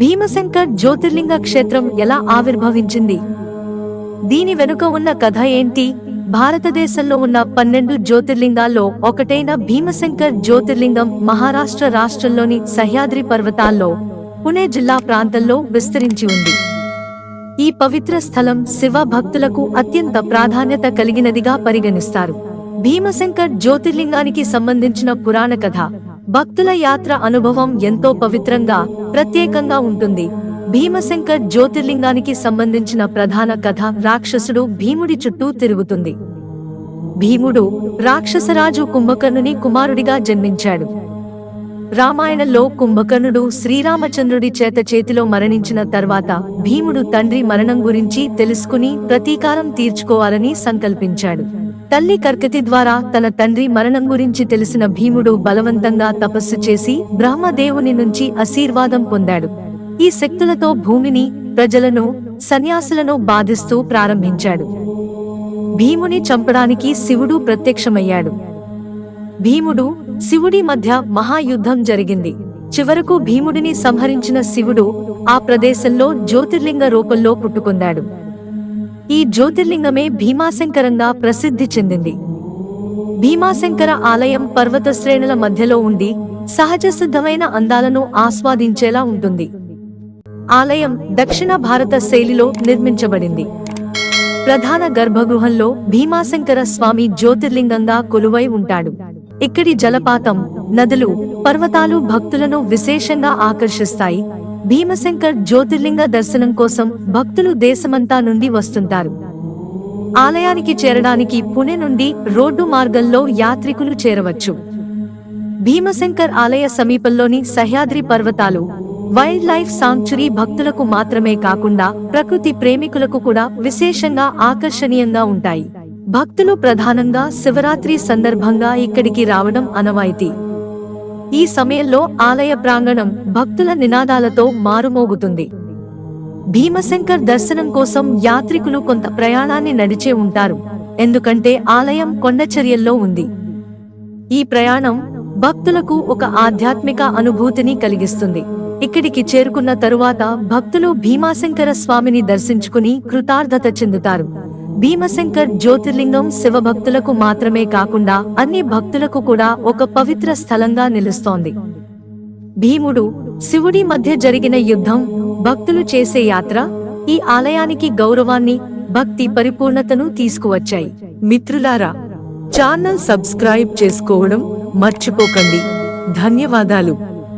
భీమశంకర్ జ్యోతిర్లింగ క్షేత్రం ఎలా ఆవిర్భవించింది? దీని వెనుక ఉన్న కథ ఏంటి? భారతదేశంలో ఉన్న పన్నెండు జ్యోతిర్లింగాల్లో ఒకటైన భీమశంకర్ జ్యోతిర్లింగం మహారాష్ట్ర రాష్ట్రంలోని సహ్యాద్రి పర్వతాల్లో పుణే జిల్లా ప్రాంతంలో విస్తరించి ఉంది. ఈ పవిత్ర స్థలం శివ భక్తులకు అత్యంత ప్రాధాన్యత కలిగినదిగా పరిగణిస్తారు. భీమశంకర్ జ్యోతిర్లింగానికి సంబంధించిన పురాణ కథ. భక్తుల యాత్ర అనుభవం ఎంతో పవిత్రంగా ప్రత్యేకంగా ఉంటుంది. భీమశంకర్ జ్యోతిర్లింగానికి సంబంధించిన ప్రధాన కథ రాక్షసుడు భీముడి చుట్టూ తిరుగుతుంది. భీముడు రాక్షసరాజు కుంభకర్ణుని కుమారుడిగా జన్మించాడు. రామాయణంలో కుంభకర్ణుడు శ్రీరామచంద్రుడి చేత చేతిలో మరణించిన తర్వాత భీముడు తండ్రి మరణం గురించి తెలుసుకుని ప్రతీకారం తీర్చుకోవాలని సంకల్పించాడు. తల్లి కర్కతి ద్వారా తన తండ్రి మరణం గురించి తెలిసిన భీముడు బలవంతంగా తపస్సు చేసి బ్రహ్మదేవుని నుంచి ఆశీర్వాదం పొందాడు. ఈ శక్తులతో భూమిని ప్రజలను సన్యాసులను బాధిస్తూ ప్రారంభించాడు. భీముని చంపడానికి శివుడు ప్రత్యక్షమయ్యాడు. భీముడు శివుడి మధ్య మహాయుద్ధం జరిగింది. చివరకు భీముడిని సంహరించిన శివుడు ఆ ప్రదేశంలో జ్యోతిర్లింగ రూపంలో పుట్టుకొందాడు ఈ జ్యోతిర్లింగమే భీమాశంకరంగా ప్రసిద్ధి చెందింది. భీమాశంకర ఆలయం పర్వత శ్రేణుల మధ్యలో ఉండి సహజ సిద్ధమైన అందాలను ఆస్వాదించేలా ఉంటుంది. ఆలయం దక్షిణ భారత శైలిలో నిర్మించబడింది. ప్రధాన గర్భగృహంలో భీమాశంకర స్వామి జ్యోతిర్లింగంగా కొలువై ఉంటాడు. ఇక్కడి జలపాతం నదులు పర్వతాలు భక్తులను విశేషంగా ఆకర్షిస్తాయి. భీమశంకర్ జ్యోతిర్లింగ దర్శనం కోసం భక్తులు దేశమంతా నుండి వస్తుంటారు. ఆలయానికి చేరడానికి పుణె నుండి రోడ్డు మార్గంలో యాత్రికులు చేరవచ్చు. భీమశంకర్ ఆలయ సమీపంలోని సహ్యాద్రి పర్వతాలు వైల్డ్ లైఫ్ సాంక్చురీ భక్తులకు మాత్రమే కాకుండా ప్రకృతి ప్రేమికులకు కూడా విశేషంగా ఆకర్షణీయంగా ఉంటాయి. భక్తులు ప్రధానంగా శివరాత్రి సందర్భంగా ఇక్కడికి రావడం అనవాయితీ ఈ సమయంలో ఆలయ ప్రాంగణం భక్తుల నినాదాలతో మారుమోగుతుంది. భీమశంకర్ దర్శనం కోసం యాత్రికులు కొంత ప్రయాణాన్ని నడిచే ఉంటారు. ఎందుకంటే ఆలయం కొండచర్యల్లో ఉంది. ఈ ప్రయాణం భక్తులకు ఒక ఆధ్యాత్మిక అనుభూతిని కలిగిస్తుంది. ఇక్కడికి చేరుకున్న తరువాత భక్తులు భీమాశంకర స్వామిని దర్శించుకుని కృతార్థత చెందుతారు. భీమశంకర్ జ్యోతిర్లింగం శివభక్తులకు మాత్రమే కాకుండా అన్ని భక్తులకు కూడా ఒక పవిత్ర స్థలంగా నిలుస్తోంది. భీముడు శివుడి మధ్య జరిగిన యుద్ధం భక్తులు చేసే యాత్ర ఈ ఆలయానికి గౌరవాన్ని భక్తి పరిపూర్ణతను తీసుకువచ్చాయి. మిత్రులారా ఛానల్ సబ్స్క్రైబ్ చేసుకోవడం మర్చిపోకండి. ధన్యవాదాలు.